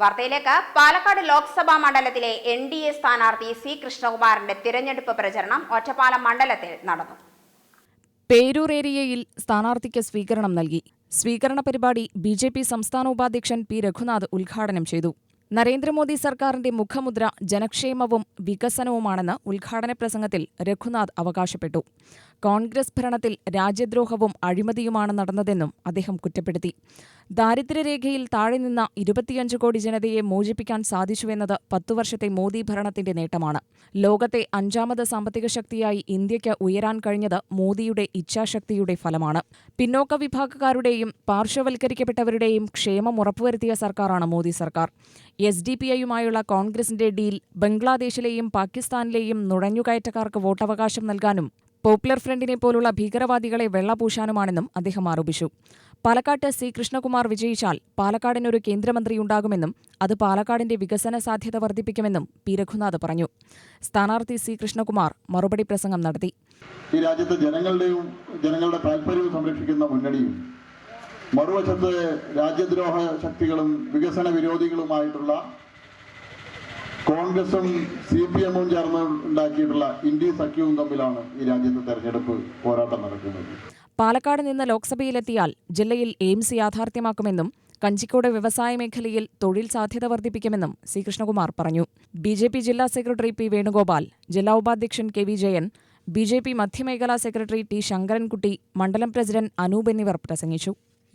വാർത്തയിലേക്ക്. പാലക്കാട് ലോക്സഭാ മണ്ഡലത്തിലെ N D A സ്ഥാനാർത്ഥി സി കൃഷ്ണകുമാറിന്റെ തിരഞ്ഞെടുപ്പ് പ്രചരണം ഒറ്റപ്പാലം മണ്ഡലത്തിൽ നടന്നു. പേരൂർ ഏരിയയിൽ സ്ഥാനാർത്ഥിക്ക് സ്വീകരണം നൽകി. സ്വീകരണ പരിപാടി ബി ജെ പി സംസ്ഥാന ഉപാധ്യക്ഷൻ പി രഘുനാഥ് ഉദ്ഘാടനം ചെയ്തു. നരേന്ദ്രമോദി സർക്കാരിന്റെ മുഖമുദ്ര ജനക്ഷേമവും വികസനവുമാണെന്ന് ഉദ്ഘാടന പ്രസംഗത്തിൽ രഘുനാഥ് അവകാശപ്പെട്ടു. കോൺഗ്രസ് ഭരണത്തിൽ രാജ്യദ്രോഹവും അഴിമതിയുമാണ് നടന്നതെന്നും അദ്ദേഹം കുറ്റപ്പെടുത്തി. ദാരിദ്ര്യരേഖയിൽ താഴെ നിന്ന ഇരുപത്തിയഞ്ച് കോടി ജനതയെ മോചിപ്പിക്കാൻ സാധിച്ചുവെന്നത് പത്തു വർഷത്തെ മോദി ഭരണത്തിന്റെ നേട്ടമാണ്. ലോകത്തെ അഞ്ചാമത് സാമ്പത്തിക ശക്തിയായി ഇന്ത്യയ്ക്ക് ഉയരാൻ കഴിഞ്ഞത് മോദിയുടെ ഇച്ഛാശക്തിയുടെ ഫലമാണ്. പിന്നോക്ക വിഭാഗക്കാരുടെയും പാർശ്വവൽക്കരിക്കപ്പെട്ടവരുടെയും ക്ഷേമം ഉറപ്പുവരുത്തിയ സർക്കാരാണ് മോദി സർക്കാർ. എസ് ഡി പി ഐയുമായുള്ള കോൺഗ്രസിന്റെ ഡീൽ ബംഗ്ലാദേശിലെയും പാകിസ്ഥാനിലെയും നുഴഞ്ഞുകയറ്റക്കാർക്ക് വോട്ടവകാശം നൽകാനും പോപ്പുലർ ഫ്രണ്ടിനെ പോലുള്ള ഭീകരവാദികളെ വെള്ളപൂശാനുമാണെന്നും അദ്ദേഹം ആരോപിച്ചു. പാലക്കാട്ട് സി കൃഷ്ണകുമാർ വിജയിച്ചാൽ പാലക്കാടിനൊരു കേന്ദ്രമന്ത്രിയുണ്ടാകുമെന്നും അത് പാലക്കാടിന്റെ വികസന സാധ്യത വർദ്ധിപ്പിക്കുമെന്നും പി രഘുനാഥ് പറഞ്ഞു. സ്ഥാനാർത്ഥി സി കൃഷ്ണകുമാർ മറുപടി പ്രസംഗം നടത്തി. ഈ രാജ്യത്തെ ജനങ്ങളുടെയും ജനങ്ങളുടെ താല്പര്യവും സംരക്ഷിക്കുന്ന മുന്നണിയും മറുവശത്ത് രാജ്യദ്രോഹ ശക്തികളും വികസന വിരോധികളുമായിട്ടുള്ള കോൺഗ്രസും സി പി എമ്മും ചേർന്ന് ഉണ്ടാക്കിയിട്ടുള്ള ഇന്ത്യ സഖ്യവും തമ്മിലാണ് ഈ രാജ്യത്തെ തെരഞ്ഞെടുപ്പ് പോരാട്ടം നടക്കുന്നത്. പാലക്കാട് നിന്ന് ലോക്സഭയിലെത്തിയാൽ ജില്ലയിൽ എയിംസ് യാഥാർത്ഥ്യമാക്കുമെന്നും കഞ്ചിക്കോട് വ്യവസായ മേഖലയിൽ തൊഴിൽ സാധ്യത വർദ്ധിപ്പിക്കുമെന്നും സി. കൃഷ്ണകുമാർ പറഞ്ഞു. ബി. ജെ. പി ജില്ലാ സെക്രട്ടറി പി. വേണുഗോപാൽ ജില്ലാ ഉപാധ്യക്ഷൻ K. V. Jayan B. J. P മധ്യമേഖലാ secretary T. Sankarankutty മണ്ഡലം പ്രസിഡന്റ് അനൂപ് എന്നിവർ പ്രസംഗിച്ചു.